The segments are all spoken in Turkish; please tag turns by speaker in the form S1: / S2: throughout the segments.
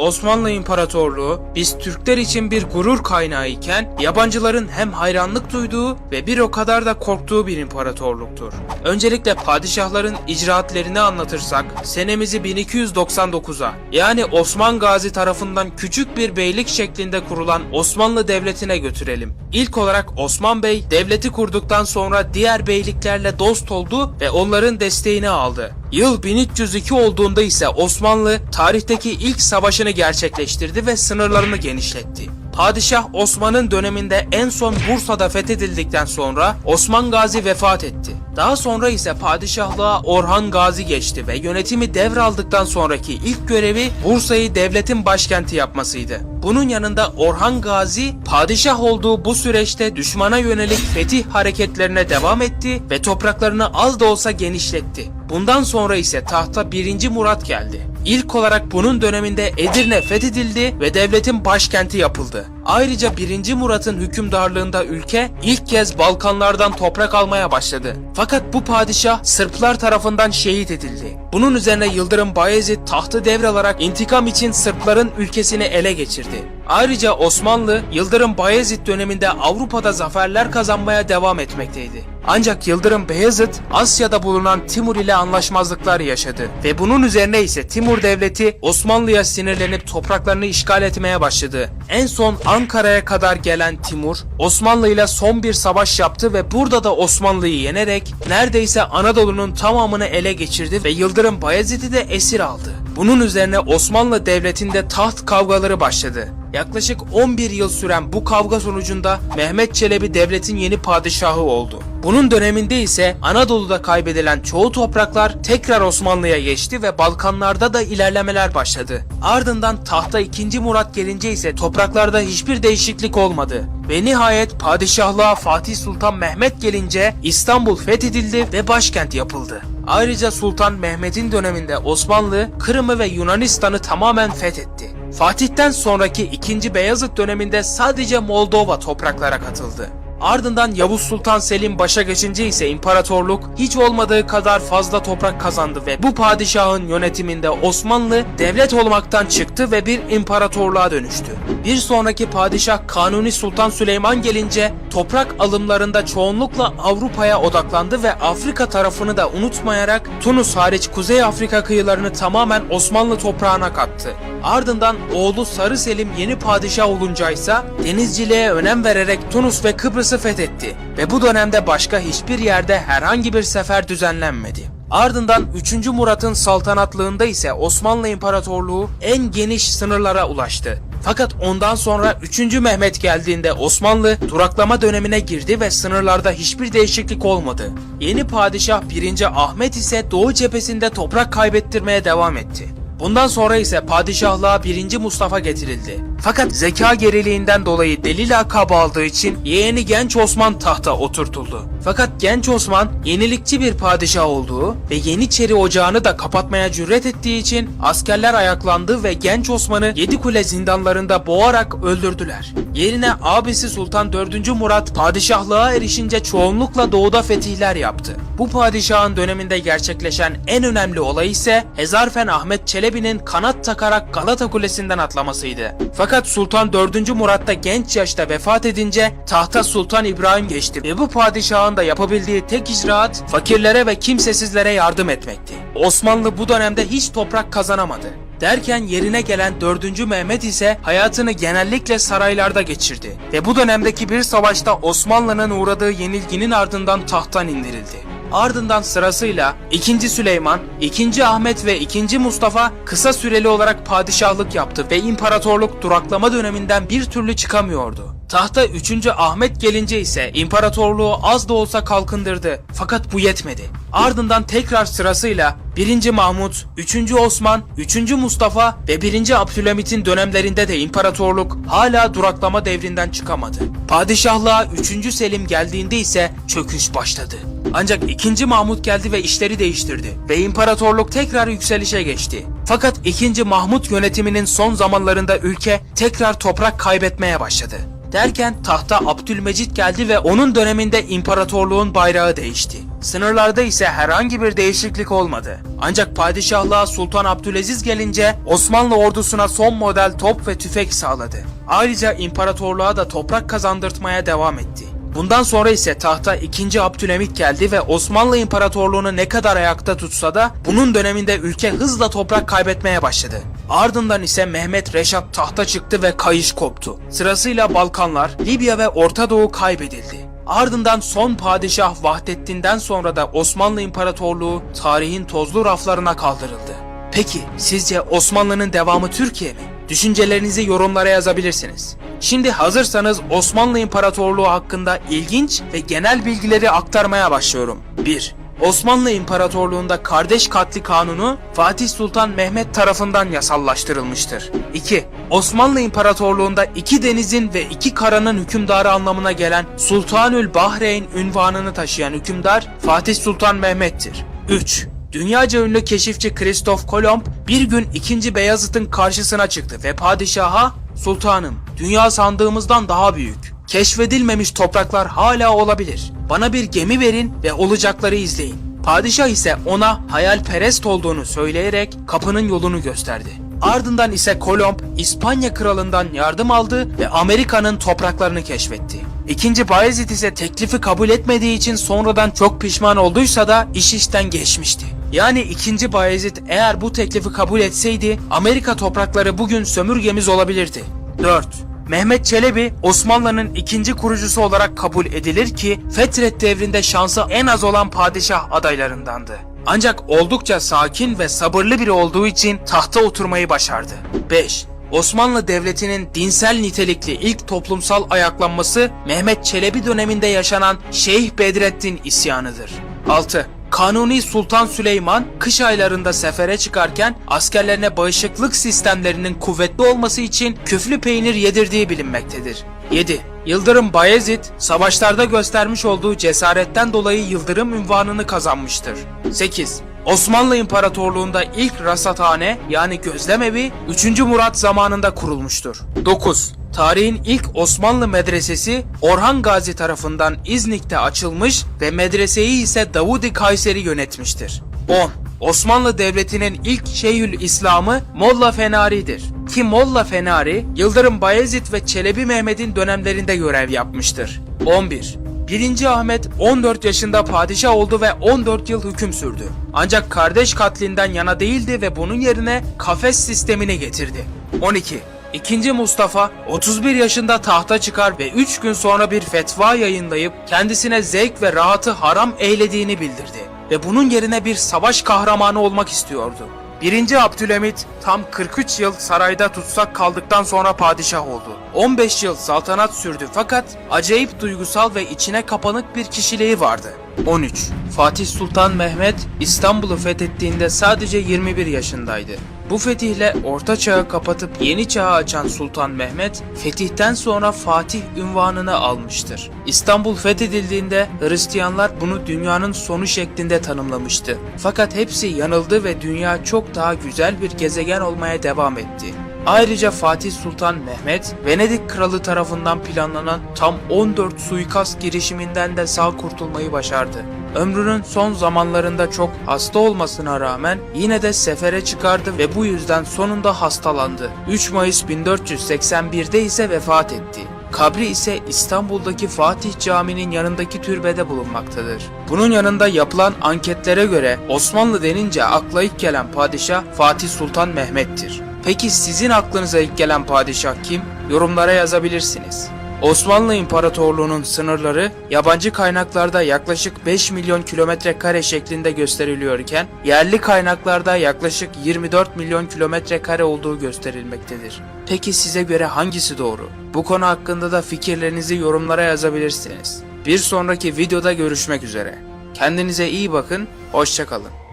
S1: Osmanlı İmparatorluğu biz Türkler için bir gurur kaynağı iken yabancıların hem hayranlık duyduğu ve bir o kadar da korktuğu bir imparatorluktur. Öncelikle padişahların icraatlerini anlatırsak senemizi 1299'a yani Osman Gazi tarafından küçük bir beylik şeklinde kurulan Osmanlı Devleti'ne götürelim. İlk olarak Osman Bey devleti kurduktan sonra diğer beyliklerle dost oldu ve onların desteğini aldı. Yıl 1302 olduğunda ise Osmanlı tarihteki ilk savaşını gerçekleştirdi ve sınırlarını genişletti. Padişah Osman'ın döneminde en son Bursa'da fethedildikten sonra Osman Gazi vefat etti. Daha sonra ise padişahlığa Orhan Gazi geçti ve yönetimi devraldıktan sonraki ilk görevi Bursa'yı devletin başkenti yapmasıydı. Bunun yanında Orhan Gazi padişah olduğu bu süreçte düşmana yönelik fetih hareketlerine devam etti ve topraklarını az da olsa genişletti. Bundan sonra ise tahta 1. Murat geldi. İlk olarak bunun döneminde Edirne fethedildi ve devletin başkenti yapıldı. Ayrıca 1. Murat'ın hükümdarlığında ülke ilk kez Balkanlardan toprak almaya başladı. Fakat bu padişah Sırplar tarafından şehit edildi. Bunun üzerine Yıldırım Bayezid tahtı devralarak intikam için Sırpların ülkesini ele geçirdi. Ayrıca Osmanlı, Yıldırım Bayezid döneminde Avrupa'da zaferler kazanmaya devam etmekteydi. Ancak Yıldırım Beyazıt Asya'da bulunan Timur ile anlaşmazlıklar yaşadı ve bunun üzerine ise Timur devleti Osmanlı'ya sinirlenip topraklarını işgal etmeye başladı. En son Ankara'ya kadar gelen Timur Osmanlı ile son bir savaş yaptı ve burada da Osmanlı'yı yenerek neredeyse Anadolu'nun tamamını ele geçirdi ve Yıldırım Bayezid'i de esir aldı. Bunun üzerine Osmanlı Devleti'nde taht kavgaları başladı. Yaklaşık 11 yıl süren bu kavga sonucunda Mehmet Çelebi devletin yeni padişahı oldu. Bunun döneminde ise Anadolu'da kaybedilen çoğu topraklar tekrar Osmanlı'ya geçti ve Balkanlarda da ilerlemeler başladı. Ardından tahta 2. Murat gelince ise topraklarda hiçbir değişiklik olmadı. Ve nihayet padişahlığa Fatih Sultan Mehmet gelince İstanbul fethedildi ve başkent yapıldı. Ayrıca Sultan Mehmet'in döneminde Osmanlı, Kırım'ı ve Yunanistan'ı tamamen fethetti. Fatih'ten sonraki 2. Beyazıt döneminde sadece Moldova topraklara katıldı. Ardından Yavuz Sultan Selim başa geçince ise imparatorluk hiç olmadığı kadar fazla toprak kazandı ve bu padişahın yönetiminde Osmanlı devlet olmaktan çıktı ve bir imparatorluğa dönüştü. Bir sonraki padişah Kanuni Sultan Süleyman gelince toprak alımlarında çoğunlukla Avrupa'ya odaklandı ve Afrika tarafını da unutmayarak Tunus hariç Kuzey Afrika kıyılarını tamamen Osmanlı toprağına kattı. Ardından oğlu Sarı Selim yeni padişah olunca ise denizciliğe önem vererek Tunus ve Kıbrıs'ı fethetti ve bu dönemde başka hiçbir yerde herhangi bir sefer düzenlenmedi. Ardından 3. Murat'ın saltanatlığında ise Osmanlı İmparatorluğu en geniş sınırlara ulaştı. Fakat ondan sonra 3. Mehmet geldiğinde Osmanlı duraklama dönemine girdi ve sınırlarda hiçbir değişiklik olmadı. Yeni padişah 1. Ahmet ise Doğu cephesinde toprak kaybettirmeye devam etti. Bundan sonra ise padişahlığa 1. Mustafa getirildi. Fakat zeka geriliğinden dolayı deli lakabı aldığı için yeğeni Genç Osman tahta oturtuldu. Fakat Genç Osman yenilikçi bir padişah olduğu ve Yeniçeri ocağını da kapatmaya cüret ettiği için askerler ayaklandı ve Genç Osman'ı Yedikule zindanlarında boğarak öldürdüler. Yerine abisi Sultan 4. Murat padişahlığa erişince çoğunlukla doğuda fetihler yaptı. Bu padişahın döneminde gerçekleşen en önemli olay ise Hezarfen Ahmet Çelebi'nin kanat takarak Galata Kulesi'nden atlamasıydı. Fakat Sultan 4. Murat da genç yaşta vefat edince tahta Sultan İbrahim geçti ve bu padişahın da yapabildiği tek icraat fakirlere ve kimsesizlere yardım etmekti. Osmanlı bu dönemde hiç toprak kazanamadı. Derken yerine gelen 4. Mehmet ise hayatını genellikle saraylarda geçirdi ve bu dönemdeki bir savaşta Osmanlı'nın uğradığı yenilginin ardından tahttan indirildi. Ardından sırasıyla 2. Süleyman, 2. Ahmet ve 2. Mustafa kısa süreli olarak padişahlık yaptı ve imparatorluk duraklama döneminden bir türlü çıkamıyordu. Tahta 3. Ahmet gelince ise imparatorluğu az da olsa kalkındırdı fakat bu yetmedi. Ardından tekrar sırasıyla 1. Mahmut, 3. Osman, 3. Mustafa ve 1. Abdülhamit'in dönemlerinde de imparatorluk hala duraklama devrinden çıkamadı. Padişahlığa 3. Selim geldiğinde ise çöküş başladı. Ancak 2. Mahmut geldi ve işleri değiştirdi ve imparatorluk tekrar yükselişe geçti. Fakat 2. Mahmut yönetiminin son zamanlarında ülke tekrar toprak kaybetmeye başladı. Derken tahta Abdülmecit geldi ve onun döneminde imparatorluğun bayrağı değişti. Sınırlarda ise herhangi bir değişiklik olmadı. Ancak padişahlığa Sultan Abdülaziz gelince Osmanlı ordusuna son model top ve tüfek sağladı. Ayrıca imparatorluğa da toprak kazandırtmaya devam etti. Bundan sonra ise tahta 2. Abdülhamit geldi ve Osmanlı İmparatorluğunu ne kadar ayakta tutsa da bunun döneminde ülke hızla toprak kaybetmeye başladı. Ardından ise Mehmet Reşat tahta çıktı ve kayış koptu. Sırasıyla Balkanlar, Libya ve Orta Doğu kaybedildi. Ardından son padişah Vahdettin'den sonra da Osmanlı İmparatorluğu tarihin tozlu raflarına kaldırıldı. Peki sizce Osmanlı'nın devamı Türkiye mi? Düşüncelerinizi yorumlara yazabilirsiniz. Şimdi hazırsanız Osmanlı İmparatorluğu hakkında ilginç ve genel bilgileri aktarmaya başlıyorum. 1. Osmanlı İmparatorluğu'nda kardeş katli kanunu Fatih Sultan Mehmet tarafından yasallaştırılmıştır. 2. Osmanlı İmparatorluğu'nda iki denizin ve iki karanın hükümdarı anlamına gelen Sultanül Bahreyn ünvanını taşıyan hükümdar Fatih Sultan Mehmet'tir. 3. Dünyaca ünlü keşifçi Kristof Kolomb bir gün 2. Beyazıt'ın karşısına çıktı ve padişaha Sultanım, dünya sandığımızdan daha büyük. Keşfedilmemiş topraklar hala olabilir. Bana bir gemi verin ve olacakları izleyin. Padişah ise ona hayalperest olduğunu söyleyerek kapının yolunu gösterdi. Ardından ise Kolomb İspanya kralından yardım aldı ve Amerika'nın topraklarını keşfetti. İkinci Bayezid ise teklifi kabul etmediği için sonradan çok pişman olduysa da iş işten geçmişti. Yani 2. Bayezid eğer bu teklifi kabul etseydi Amerika toprakları bugün sömürgemiz olabilirdi. 4. Mehmet Çelebi Osmanlı'nın ikinci kurucusu olarak kabul edilir ki Fetret devrinde şansı en az olan padişah adaylarındandı. Ancak oldukça sakin ve sabırlı biri olduğu için tahta oturmayı başardı. 5. Osmanlı Devleti'nin dinsel nitelikli ilk toplumsal ayaklanması Mehmet Çelebi döneminde yaşanan Şeyh Bedrettin isyanıdır. 6. Kanuni Sultan Süleyman kış aylarında sefere çıkarken askerlerine bağışıklık sistemlerinin kuvvetli olması için küflü peynir yedirdiği bilinmektedir. 7. Yıldırım Bayezid savaşlarda göstermiş olduğu cesaretten dolayı Yıldırım ünvanını kazanmıştır. 8. Osmanlı İmparatorluğu'nda ilk rasathane yani gözlemevi 3. Murat zamanında kurulmuştur. 9. Tarihin ilk Osmanlı medresesi Orhan Gazi tarafından İznik'te açılmış ve medreseyi ise Davudi Kayseri yönetmiştir. 10. Osmanlı Devleti'nin ilk Şeyhül İslam'ı Molla Fenari'dir. Ki Molla Fenari, Yıldırım Bayezid ve Çelebi Mehmet'in dönemlerinde görev yapmıştır. 11. 1. Ahmet 14 yaşında padişah oldu ve 14 yıl hüküm sürdü. Ancak kardeş katlinden yana değildi ve bunun yerine kafes sistemini getirdi. 12. İkinci Mustafa 31 yaşında tahta çıkar ve 3 gün sonra bir fetva yayınlayıp kendisine zevk ve rahatı haram eylediğini bildirdi ve bunun yerine bir savaş kahramanı olmak istiyordu. 1. Abdülhamit tam 43 yıl sarayda tutsak kaldıktan sonra padişah oldu. 15 yıl saltanat sürdü fakat acayip duygusal ve içine kapanık bir kişiliği vardı. 13. Fatih Sultan Mehmet İstanbul'u fethettiğinde sadece 21 yaşındaydı. Bu fetihle Orta Çağ'ı kapatıp yeni çağı açan Sultan Mehmet, fetihten sonra Fatih ünvanını almıştır. İstanbul fethedildiğinde Hristiyanlar bunu dünyanın sonu şeklinde tanımlamıştı. Fakat hepsi yanıldı ve dünya çok daha güzel bir gezegen olmaya devam etti. Ayrıca Fatih Sultan Mehmet, Venedik Kralı tarafından planlanan tam 14 suikast girişiminden de sağ kurtulmayı başardı. Ömrünün son zamanlarında çok hasta olmasına rağmen yine de sefere çıkardı ve bu yüzden sonunda hastalandı. 3 Mayıs 1481'de ise vefat etti. Kabri ise İstanbul'daki Fatih Camii'nin yanındaki türbede bulunmaktadır. Bunun yanında yapılan anketlere göre Osmanlı denince akla ilk gelen padişah Fatih Sultan Mehmet'tir. Peki sizin aklınıza ilk gelen padişah kim? Yorumlara yazabilirsiniz. Osmanlı İmparatorluğu'nun sınırları yabancı kaynaklarda yaklaşık 5 milyon kilometre kare şeklinde gösteriliyorken yerli kaynaklarda yaklaşık 24 milyon kilometre kare olduğu gösterilmektedir. Peki size göre hangisi doğru? Bu konu hakkında da fikirlerinizi yorumlara yazabilirsiniz. Bir sonraki videoda görüşmek üzere. Kendinize iyi bakın, hoşçakalın.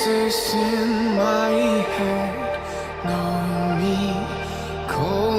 S2: voices in my head know me cold.